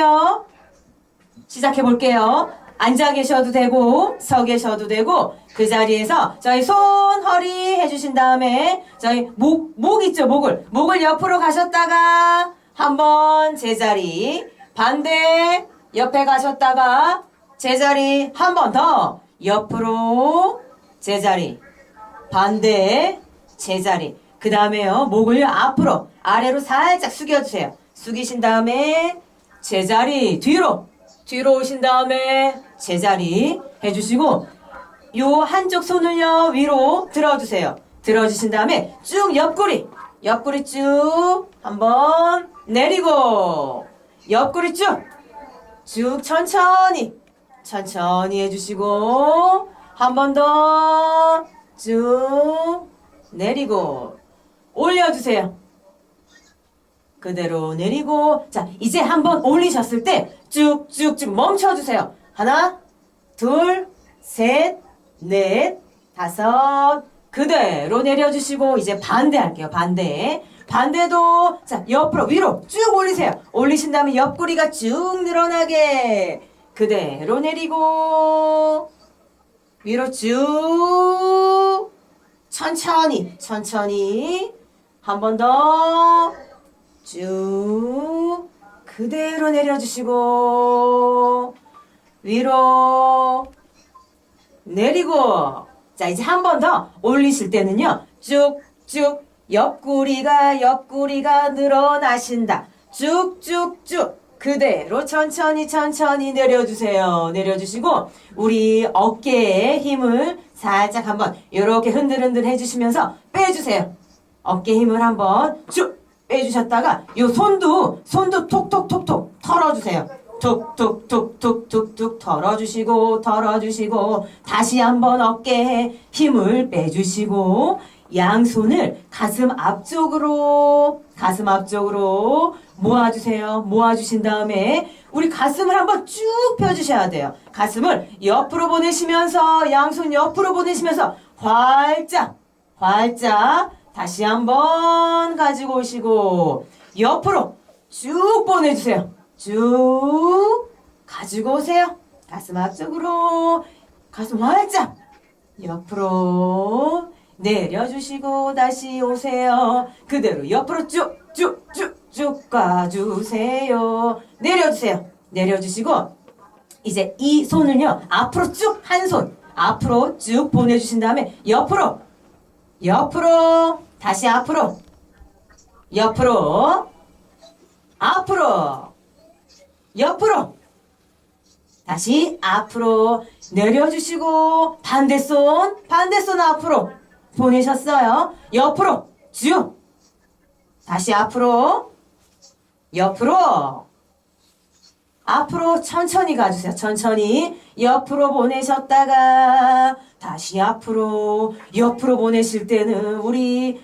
시작할게요. 시작해 볼게요. 앉아 계셔도 되고 서 계셔도 되고 그 자리에서 저희 손 허리 해주신 다음에 저희 목 목 있죠 목을 목을 옆으로 가셨다가 한번 제자리 반대 옆에 가셨다가 제자리 한 번 더 옆으로 제자리 반대 제자리 그 다음에요 목을 앞으로 아래로 살짝 숙여주세요 숙이신 다음에 제자리 뒤로 뒤로 오신 다음에 제자리 해주시고 요 한쪽 손을요 위로 들어주세요 들어주신 다음에 쭉 옆구리 옆구리 쭉 한번 내리고 옆구리 쭉 쭉 천천히 천천히 해주시고 한 번 더 쭉 내리고 올려주세요. 그대로 내리고 자 이제 한번 올리셨을 때 쭉쭉쭉 멈춰주세요. 하나 둘셋넷 다섯 그대로 내려주시고 이제 반대 할게요. 반대 반대도 자 옆으로 위로 쭉 올리세요. 올리신 다음에 옆구리가 쭉 늘어나게 그대로 내리고 위로 쭉 천천히 천천히 한 번 더 쭉 그대로 내려주시고 위로 내리고. 자 이제 한 번 더 올리실 때는요. 쭉쭉. 옆구리가 옆구리가 늘어나신다. 쭉쭉쭉. 그대로 천천히 천천히 내려주세요. 내려주시고 우리 어깨에 힘을 살짝 한번 이렇게 흔들흔들 해주시면서 빼주세요. 어깨 힘을 한번 쭉 빼주셨다가 요 손도 손도 톡톡톡톡 털어주세요. 툭툭툭툭툭툭 털어주시고 털어주시고 다시 한번 어깨에 힘을 빼주시고 양손을 가슴 앞쪽으로 가슴 앞쪽으로 모아주세요. 모아주신 다음에 우리 가슴을 한번 쭉 펴주셔야 돼요. 가슴을 옆으로 보내시면서 양손 옆으로 보내시면서 활짝 활짝 다시 한번 가지고 오시고 옆으로 쭉 보내주세요. 쭉 가지고 오세요. 가슴 앞쪽으로 가슴 활짝 옆으로 내려주시고 다시 오세요. 그대로 옆으로 쭉 쭉 쭉쭉 가주세요. 내려주세요. 내려주시고 이제 이 손을요 앞으로 쭉 한 손 앞으로 쭉 보내주신 다음에 옆으로 옆으로 다시 앞으로. 옆으로 앞으로. 옆으로. 다시 앞으로. 내려주시고 반대손 반대손 앞으로. 보내셨어요. 옆으로. 쭉. 다시 앞으로. 옆으로 앞으로 천천히 가주세요. 천천히 옆으로 보내셨다가 다시 앞으로 옆으로 보내실 때는 우리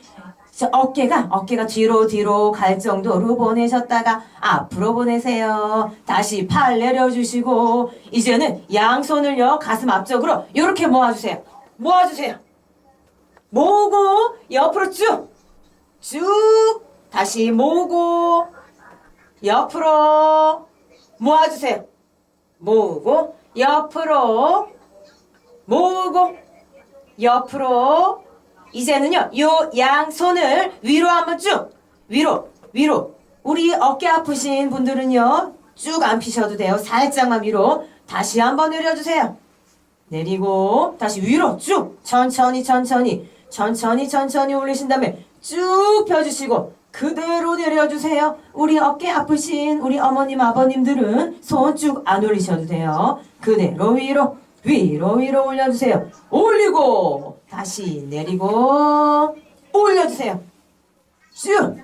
저 어깨가 어깨가 뒤로 뒤로 갈 정도로 보내셨다가 앞으로 보내세요. 다시 팔 내려주시고 이제는 양손을요 가슴 앞쪽으로 이렇게 모아주세요. 모아주세요. 모으고 옆으로 쭉쭉 다시 모으고 옆으로 모아주세요. 모으고 옆으로 모으고 옆으로. 이제는요 요 양손을 위로 한번 쭉 위로 위로. 우리 어깨 아프신 분들은요 쭉 안 피셔도 돼요. 살짝만 위로. 다시 한번 내려주세요. 내리고 다시 위로 쭉. 천천히 천천히. 천천히 천천히 올리신 다음에 쭉 펴주시고 그대로 내려주세요. 우리 어깨 아프신 우리 어머님 아버님들은 손 쭉 안 올리셔도 돼요. 그대로 위로 위로 위로 올려주세요. 올리고 다시 내리고 올려주세요. 쭉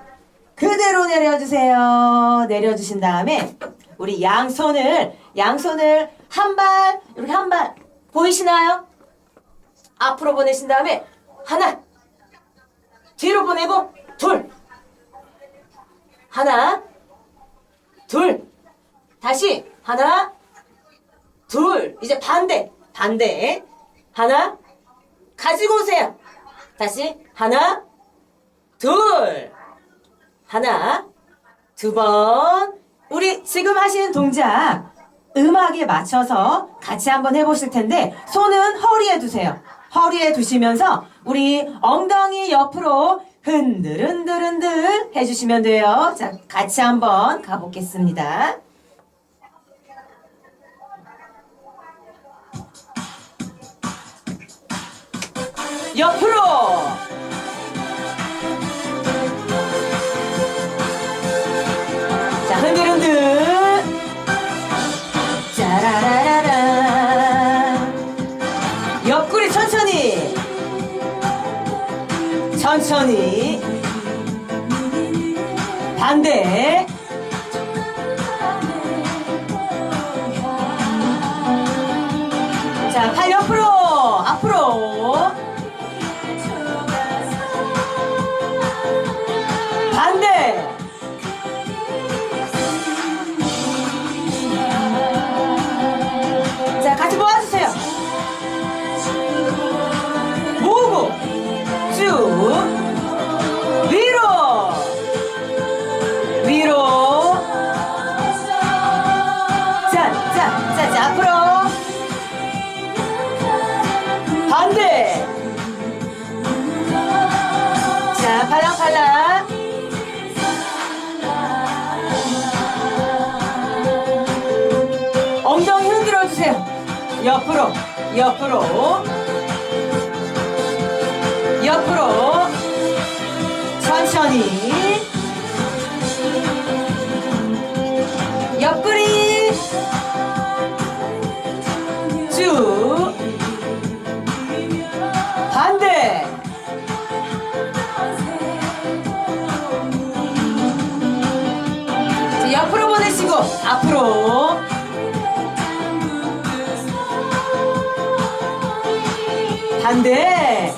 그대로 내려주세요. 내려주신 다음에 우리 양손을 양손을 한 발 이렇게 한 발 보이시나요? 앞으로 보내신 다음에 하나 뒤로 보내고 둘 하나 둘. 다시. 하나 둘. 이제 반대. 반대. 하나 가지고 오세요. 다시. 하나 둘. 하나 두 번. 우리 지금 하시는 동작 음악에 맞춰서 같이 한번 해보실 텐데 손은 허리에 두세요. 허리에 두시면서 우리 엉덩이 옆으로 흔들흔들흔들 해주시면 돼요. 자, 같이 한번 가보겠습니다. 옆으로 네. 자, 팔 옆으로 주세요. 옆으로, 옆으로, 옆으로, 천천히. 옆구리. 쭉. 반대. 자, 옆으로 보내시고 앞으로 반대.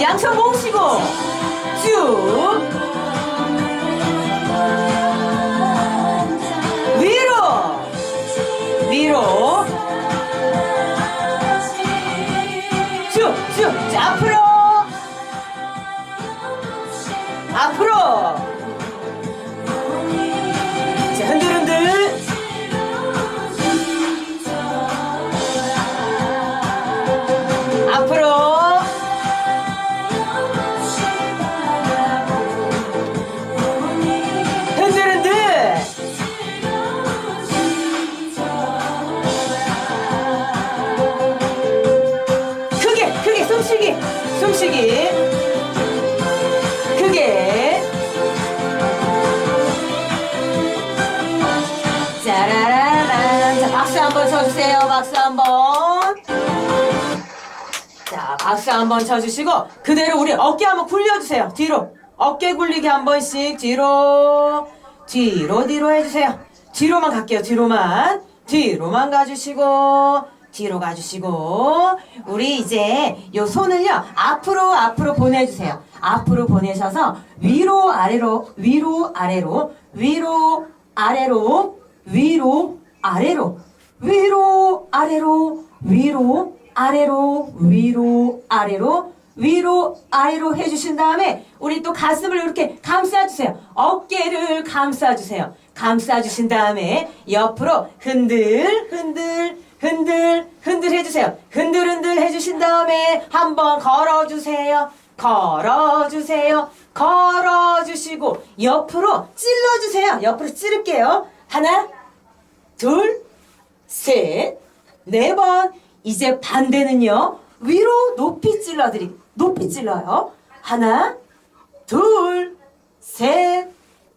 양손 모으시고 쭉 숨쉬기 크게 짜라라란 자 박수 한번 쳐주세요 박수 한번 자, 박수 한번 쳐주시고 그대로 우리 어깨 한번 굴려주세요. 뒤로 어깨 굴리기 한 번씩 뒤로 뒤로 뒤로 해주세요. 뒤로만 갈게요. 뒤로만 뒤로만 가주시고 뒤로 가주시고 우리 이제 요 손을요 앞으로 앞으로 보내주세요. 앞으로 보내셔서 위로 아래로 위로 아래로 위로 아래로 위로 아래로 위로 아래로 위로 아래로 위로 아래로 위로 아래로 해주신 다음에 우리 또 가슴을 이렇게 감싸주세요. 어깨를 감싸주세요. 감싸주신 다음에 옆으로 흔들 흔들 흔들 흔들 해주세요. 흔들 흔들 해주신 다음에 한번 걸어주세요. 걸어주세요. 걸어주시고 옆으로 찔러주세요. 옆으로 찌를게요. 하나 둘, 셋, 네 번. 이제 반대는요. 위로 높이 찔러드리, 높이 찔러요. 하나, 둘, 셋,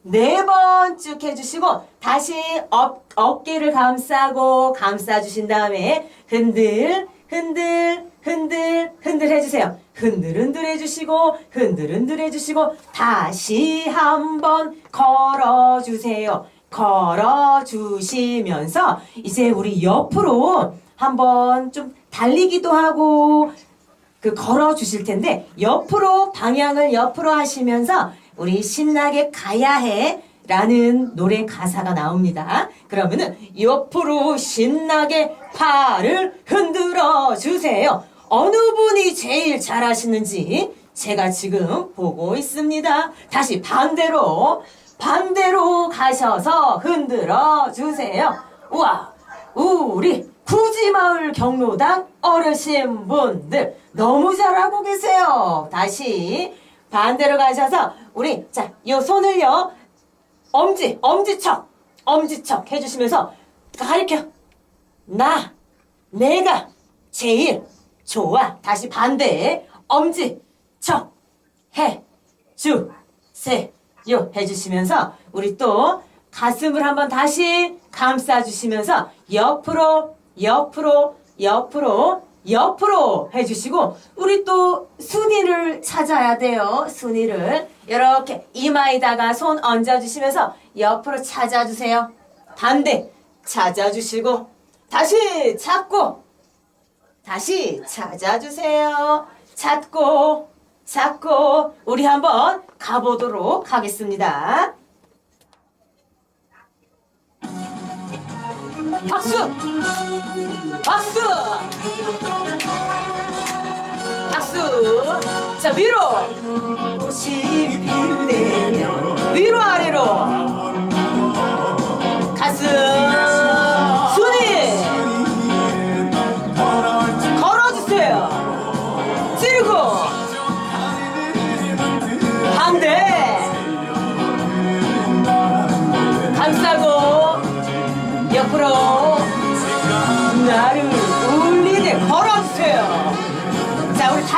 네 번 쭉 해주시고, 다시 어, 어깨를 감싸고, 감싸주신 다음에, 흔들, 흔들, 흔들, 흔들 해주세요. 흔들, 흔들 해주시고, 흔들, 흔들 해주시고, 다시 한번 걸어주세요. 걸어주시면서, 이제 우리 옆으로 한번 좀 달리기도 하고, 그 걸어 주실 텐데 옆으로 방향을 옆으로 하시면서 우리 신나게 가야 해 라는 노래 가사가 나옵니다. 그러면은 옆으로 신나게 팔을 흔들어 주세요. 어느 분이 제일 잘하시는지 제가 지금 보고 있습니다. 다시 반대로, 반대로 가셔서 흔들어 주세요. 우와, 우리 구지마을 경로당 어르신분들 너무 잘하고 계세요. 다시 반대로 가셔서 우리 자, 요 손을요. 엄지, 엄지척, 엄지척 해주시면서 가리켜. 나, 내가 제일 좋아. 다시 반대. 엄지, 척, 해, 주, 세, 요 해주시면서 우리 또 가슴을 한번 다시 감싸주시면서 옆으로, 옆으로, 옆으로, 옆으로 해주시고 우리 또 순이를 찾아야 돼요. 순이를 이렇게 이마에다가 손 얹어주시면서 옆으로 찾아주세요. 반대 찾아주시고 다시 찾고 다시 찾아주세요. 찾고 찾고 우리 한번 가보도록 하겠습니다. 박수! 박수! 박수! 자 위로! 위로 아래로! 가슴!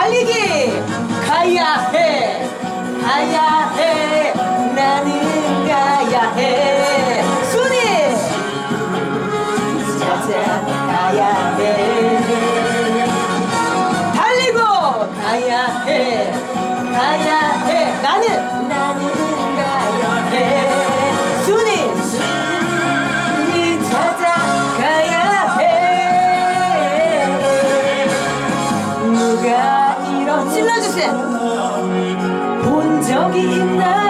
달리기! 가야 해! 가야 해! 나는 가야 해! 순이! 찾아 가야 해! 달리고 가야 해 가야 해 나는 walking in the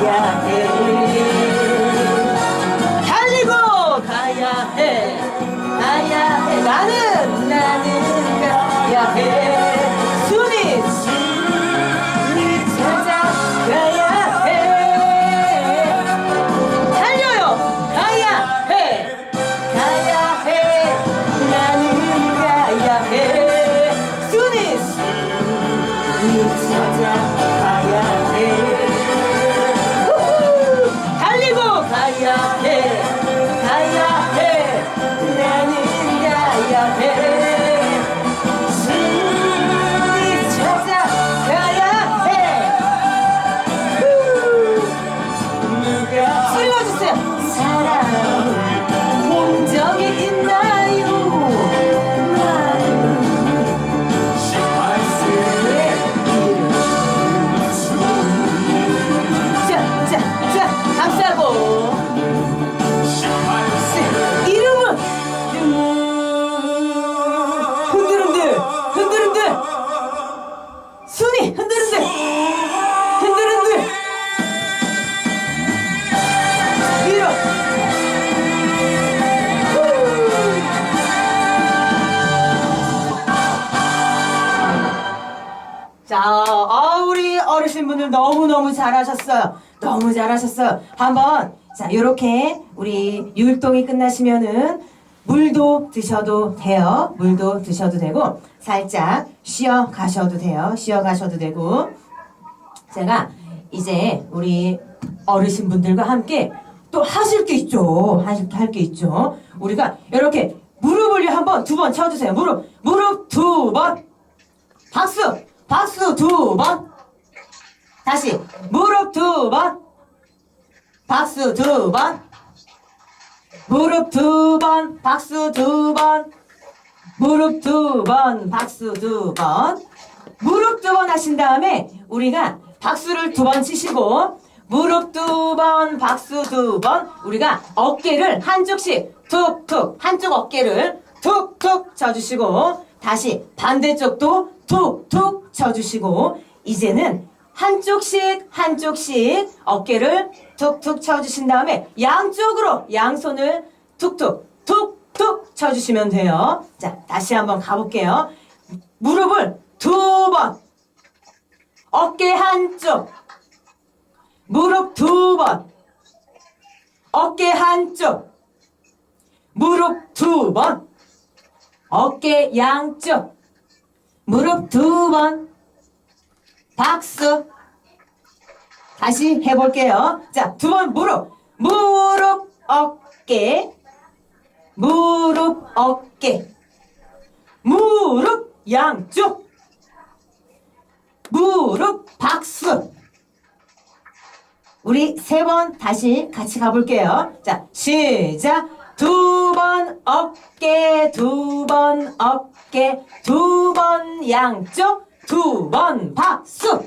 찾 어르신분들 너무너무 잘하셨어요. 너무 잘하셨어요. 한번, 자, 요렇게 우리 율동이 끝나시면은 물도 드셔도 돼요. 물도 드셔도 되고 살짝 쉬어 가셔도 돼요. 쉬어 가셔도 되고 제가 이제 우리 어르신분들과 함께 또 하실 게 있죠. 하실 할게 있죠. 우리가 이렇게 무릎을 한번 두 번 쳐주세요. 무릎 무릎 두 번. 박수 박수 두 번. 다시 무릎 두 번. 박수 두 번. 무릎 두 번. 박수 두 번. 무릎 두 번. 박수 두 번. 무릎 두 번 하신 다음에 우리가 박수를 두 번 치시고 무릎 두 번, 박수 두 번, 우리가 어깨를 한쪽씩 툭툭, 한쪽 어깨를 툭툭 쳐주시고, 다시 반대쪽도 툭툭 쳐주시고, 이제는 한쪽씩, 한쪽씩 어깨를 툭툭 쳐주신 다음에 양쪽으로 양손을 툭툭, 툭툭 쳐주시면 돼요. 자, 다시 한번 가볼게요. 무릎을 두 번, 어깨 한쪽, 무릎 두 번. 어깨 한쪽. 무릎 두 번. 어깨 양쪽. 무릎 두 번. 박수. 다시 해볼게요. 자, 두 번 무릎. 무릎, 어깨. 무릎, 어깨. 무릎, 양쪽. 무릎, 박수. 우리 세 번 다시 같이 가볼게요. 자, 시작. 두 번 어깨, 두 번 어깨, 두 번 양쪽, 두 번 박수.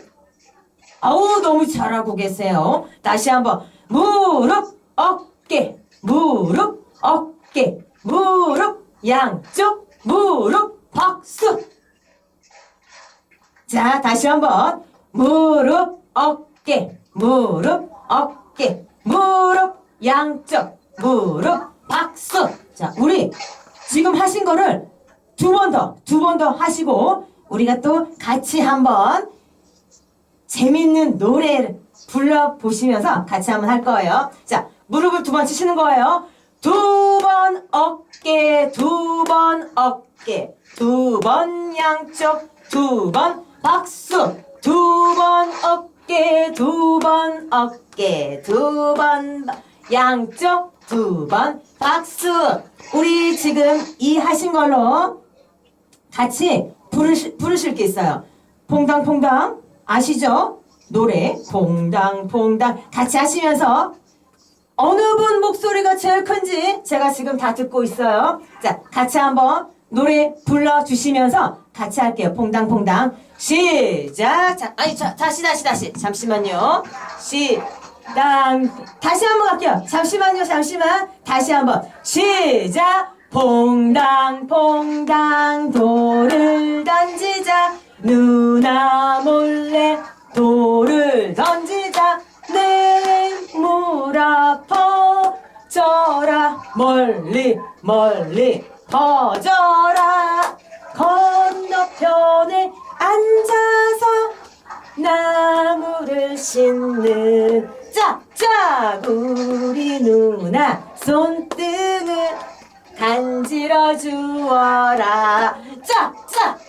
아우, 너무 잘하고 계세요. 다시 한번. 무릎, 어깨, 무릎, 어깨, 무릎, 양쪽, 무릎, 박수. 자, 다시 한번. 무릎, 어깨, 무릎, 어깨, 무릎, 양쪽, 무릎, 박수. 자, 우리 지금 하신 거를 두 번 더, 두 번 더 하시고, 우리가 또 같이 한번 재밌는 노래를 불러보시면서 같이 한번 할 거예요. 자, 무릎을 두 번 치시는 거예요. 두 번 어깨, 두 번 어깨, 두 번 양쪽, 두 번 박수, 두 번 어깨, 두 번 어깨, 두 번 양쪽, 두 번 박수. 우리 지금 이 하신 걸로 같이 부르실, 부르실 게 있어요. 퐁당퐁당 아시죠? 노래 퐁당퐁당 같이 하시면서 어느 분 목소리가 제일 큰지 제가 지금 다 듣고 있어요. 자, 같이 한번 노래 불러주시면서 같이 할게요. 퐁당퐁당. 시작. 자, 아니, 자, 다시, 다시, 다시. 잠시만요. 시 당. 다시 한번 갈게요. 잠시만요, 잠시만. 다시 한번. 시작. 퐁당퐁당 돌을 멀리 퍼져라 건너편에 앉아서 나무를 씻는 짝짝 우리 누나 손등을 간지러 주어라 짝짝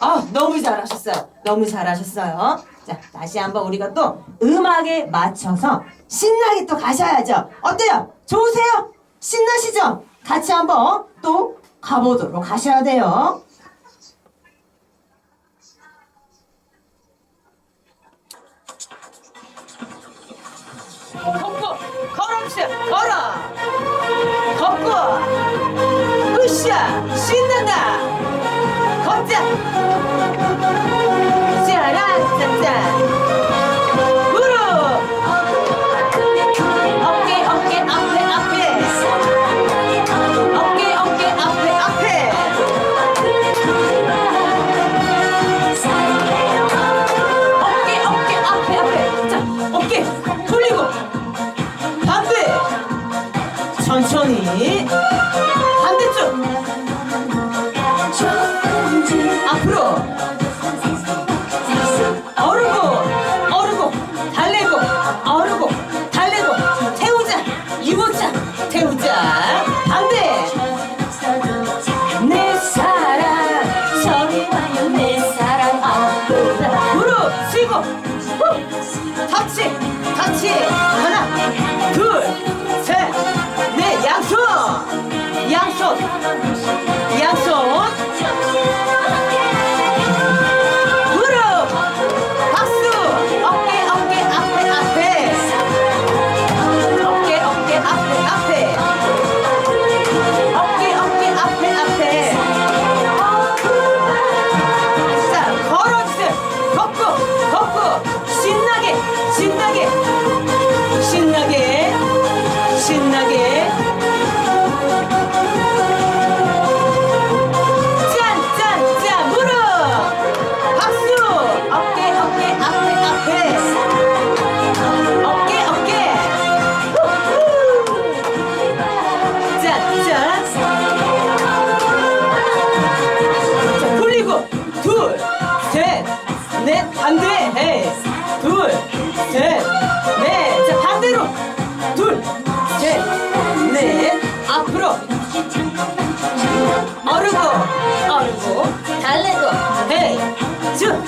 아, 너무 잘하셨어요. 너무 잘하셨어요. 자, 다시 한번 우리가 또 음악에 맞춰서 신나게 또 가셔야죠. 어때요? 좋으세요? 신나시죠? 같이 한번 또 가보도록 하셔야 돼요. 걷고, 걸음시, 걸어! 걷고, 으쌰, 신난다! 걷자! 앞으로. 어르고 어르고 달래고. 헤이 쭉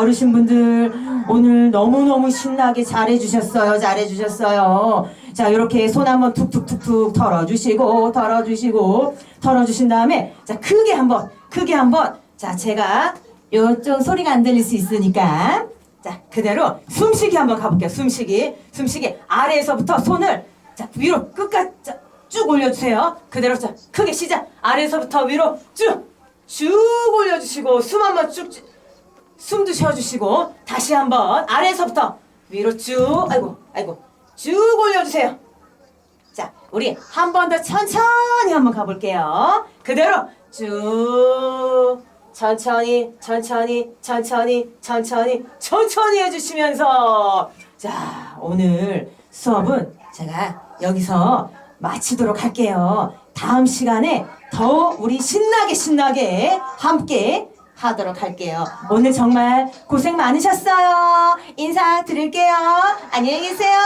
어르신분들 오늘 너무너무 신나게 잘해주셨어요. 잘해주셨어요. 자, 이렇게 손 한번 툭툭툭툭 털어주시고, 털어주시고, 털어주신 다음에, 자, 크게 한번, 크게 한번, 자, 제가 요쪽 소리가 안 들릴 수 있으니까, 자, 그대로 숨쉬기 한번 가볼게요. 숨쉬기. 숨쉬기. 아래에서부터 손을, 자, 위로 끝까지 자, 쭉 올려주세요. 그대로 자, 크게 시작. 아래에서부터 위로 쭉! 쭉 올려주시고 숨 한번 쭉 쭉- 숨도 쉬어주시고 다시 한번 아래에서부터 위로 쭉 아이고 아이고 쭉 올려주세요. 자 우리 한 번 더 천천히 한번 가볼게요. 그대로 쭉 천천히 천천히 천천히 천천히 천천히 해주시면서. 자 오늘 수업은 제가 여기서 마치도록 할게요. 다음 시간에 더 우리 신나게 신나게 함께 하도록 할게요. 오늘 정말 고생 많으셨어요. 인사 드릴게요. 안녕히 계세요.